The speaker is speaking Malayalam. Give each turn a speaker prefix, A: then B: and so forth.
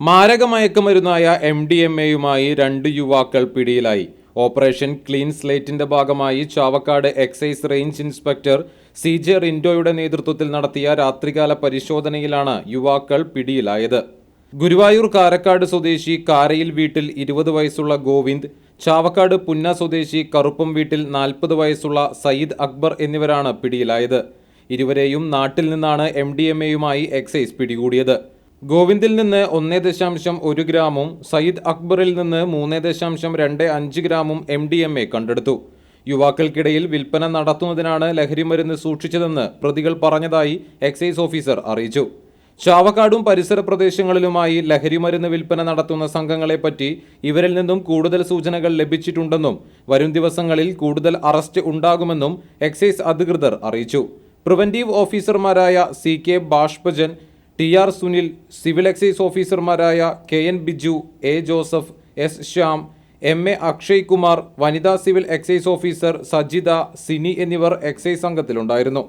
A: മാരകമയക്കുമരുന്നായ എം ഡി എം എയുമായി രണ്ട് യുവാക്കൾ പിടിയിലായി. ഓപ്പറേഷൻ ക്ലീൻ സ്ലേറ്റിന്റെ ഭാഗമായി Chavakkad excise range inspector C J റിൻഡോയുടെ നേതൃത്വത്തിൽ നടത്തിയ രാത്രികാല പരിശോധനയിലാണ് യുവാക്കൾ പിടിയിലായത്. ഗുരുവായൂർ കാരക്കാട് സ്വദേശി കാരയിൽ വീട്ടിൽ ഇരുപത് വയസ്സുള്ള ഗോവിന്ദ് ചാവക്കാട് പുന്ന സ്വദേശി കറുപ്പം വീട്ടിൽ നാൽപ്പത് വയസ്സുള്ള സയ്യിദ് അക്ബർ എന്നിവരാണ് പിടിയിലായത്. ഇരുവരെയും നാട്ടിൽ നിന്നാണ് എം ഡി എം എയുമായി എക്സൈസ് പിടികൂടിയത്. ഗോവിന്ദിൽ നിന്ന് ഒന്നേ ദശാംശം ഒരു ഗ്രാമും സയ്യിദ് അക്ബറിൽ നിന്ന് മൂന്നേ ദശാംശം രണ്ട് അഞ്ച് ഗ്രാമും എം ഡി എം എ കണ്ടെടുത്തു. യുവാക്കൾക്കിടയിൽ വിൽപ്പന നടത്തുന്നതിനാണ് ലഹരിമരുന്ന് സൂക്ഷിച്ചതെന്ന് പ്രതികൾ പറഞ്ഞതായി എക്സൈസ് ഓഫീസർ അറിയിച്ചു. ചാവക്കാടും പരിസര പ്രദേശങ്ങളിലുമായി ലഹരിമരുന്ന് വിൽപ്പന നടത്തുന്ന സംഘങ്ങളെപ്പറ്റി ഇവരിൽ നിന്നും കൂടുതൽ സൂചനകൾ ലഭിച്ചിട്ടുണ്ടെന്നും വരും ദിവസങ്ങളിൽ കൂടുതൽ അറസ്റ്റ് ഉണ്ടാകുമെന്നും എക്സൈസ് അധികൃതർ അറിയിച്ചു. പ്രിവന്റീവ് ഓഫീസർമാരായ C K Bashpajan T R Sunil civil excise ഓഫീസർമാരായ K N Biju A Joseph S Shyam M A Akshay Kumar വനിതാ civil excise officer Sajitha Sini എന്നിവർ എക്സൈസ് സംഘത്തിലുണ്ടായിരുന്നു.